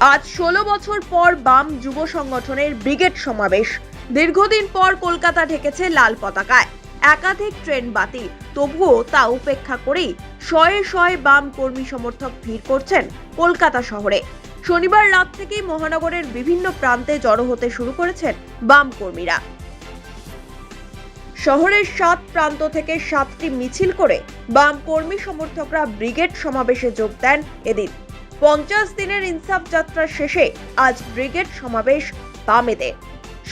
আজ ষোলো বছর পর বাম যুব সংগঠনের ব্রিগেড সমাবেশ। দীর্ঘদিন পর কলকাতা ঢেকেছে লাল পতাকায়। একাধিক ট্রেন বাতিল তবুও তা উপেক্ষা করেই শয়ে শয়ে বাম কর্মী সমর্থক ভিড় করছেন কলকাতা শহরে। শনিবার রাত থেকেই মহানগরের বিভিন্ন প্রান্তে জড়ো হতে শুরু করেছেন বাম কর্মীরা। শহরের সাত প্রান্ত থেকে সাতটি মিছিল করে বাম কর্মী সমর্থকরা ব্রিগেড সমাবেশে যোগ দেন এদিন। পঞ্চাশ দিনের ইনসাফ যাত্রা শেষে আজ ব্রিগেড সমাবেশ বামেদের।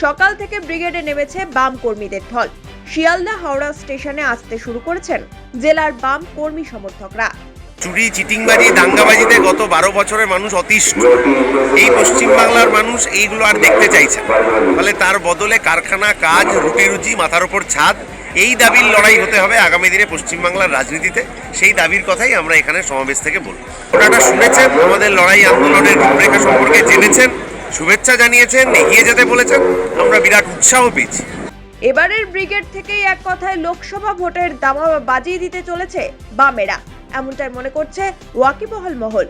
সকাল থেকে ব্রিগেডে নেমেছে বাম কর্মীদের ঢল। শিয়ালদা হাওড়া স্টেশনে আসতে শুরু করেছেন জেলার বাম কর্মী সমর্থকরা। চুরি, চিটিংবাজি, দাঙ্গাবাজিতে গত বারো বছরের মানুষ অতিষ্ঠ। এই পশ্চিমবাংলার মানুষ এইগুলো আর দেখতে চাইছে ফলে তার বদলে কারখানা, কাজ, রুটি রুজি, মাথার ওপর ছাদ, এই দাবির লড়াই হতে হবে আগামী দিনে পশ্চিমবাংলার রাজনীতিতে। সেই দাবির কথাই আমরা এখানে সমাবেশ থেকে বলব। ওনারা শুনেছেন, আমাদের লড়াই আন্দোলনের রূপরেখা সম্পর্কে জেনেছেন, শুভেচ্ছা জানিয়েছেন, এগিয়ে যেতে বলেছেন। আমরা বিরাট উৎসাহ পেয়েছি। এবারের ব্রিগেড থেকেই এক কথায় লোকসভা ভোটের দামা বাজিয়ে দিতে চলেছে বামেরা। এমনটাই মনে করছে ওয়াকিবহাল মহল।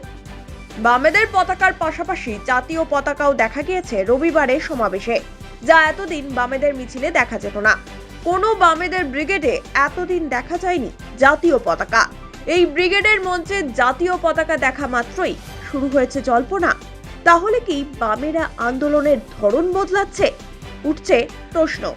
বামেদের পতাকার পাশাপাশি জাতীয় পতাকাও দেখা গিয়েছে রবিবারের সমাবেশে, যা এতদিন বামেদের মিছিলে দেখা যেত না। কোনো বামেদের ব্রিগেডে এতদিন দেখা যায়নি জাতীয় পতাকা। এই ব্রিগেডের মঞ্চে জাতীয় পতাকা দেখা মাত্রই শুরু হয়েছে জল্পনা। তাহলে কি বামেরা আন্দোলনের ধরন বদলাচ্ছে? উঠছে প্রশ্ন।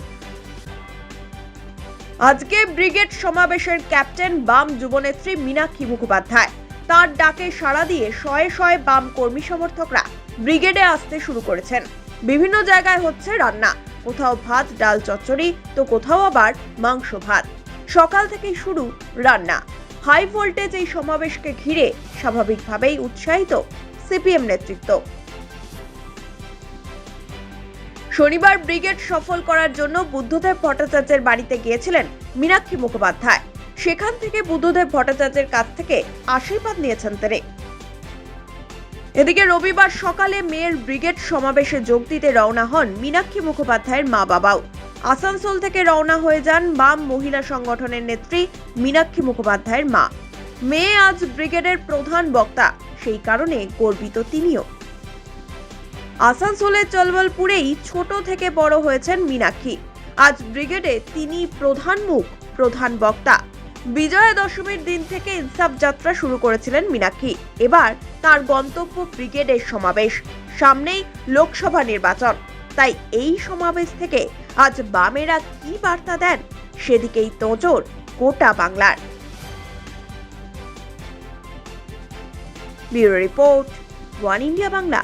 আজকে ব্রিগেড সমাবেশের ক্যাপ্টেন বাম যুবনেত্রী মীনাক্ষী মুখোপাধ্যায়। তার ডাকে সাড়া দিয়ে শয়ে শয়ে বাম কর্মী সমর্থকরা ব্রিগেডে আসতে শুরু করেছেন। বিভিন্ন জায়গায় হচ্ছে রান্না। কোথাও ভাত, ডাল, চচ্চড়ি, তো কোথাও আবার মাংস ভাত। সকাল থেকেই শুরু রান্না। হাই ভোল্টেজ এই সমাবেশকে ঘিরে স্বাভাবিকভাবেই উৎসাহিত সিপিএম নেতৃত্ব। শনিবার ব্রিগেড সফল করার জন্য বুদ্ধদেব ভট্টাচার্যের বাড়িতে গিয়েছিলেন মীনাক্ষী মুখোপাধ্যায়। সেখান থেকে বুদ্ধদেব ভট্টাচার্যের কাছ থেকে আশীর্বাদ নিয়েছেন তিনি। এদিকে রবিবার সকালে মেয়ের ব্রিগেড সমাবেশে যোগ দিতে রওনা হন মীনাক্ষী মুখোপাধ্যায়ের মা বাবাও আসানসোল থেকে রওনা হয়ে যান বাম মহিলা সংগঠনের নেত্রী মীনাক্ষী মুখোপাধ্যায়ের মা। মেয়ে আজ ব্রিগেডের প্রধান বক্তা, সেই কারণে গর্বিত তিনিও। আসানসোলের চলবলপুরেই ছোট থেকে বড় হয়েছেন মীনাক্ষী। আজ ব্রিগেডে তিনি প্রধান মুখ, প্রধান বক্তা। বিজয়া দশমীর দিন থেকে ইনসাফ যাত্রা শুরু করেছিলেন মীনাক্ষী। এবার তার গন্তব্য ব্রিগেডের সমাবেশ, সামনেই লোকসভা নির্বাচন। তাই এই সমাবেশ থেকে আজ বামেরা কি বার্তা দেন, সেদিকেই তোজোর গোটা বাংলার। Bureau report, one India Bangla.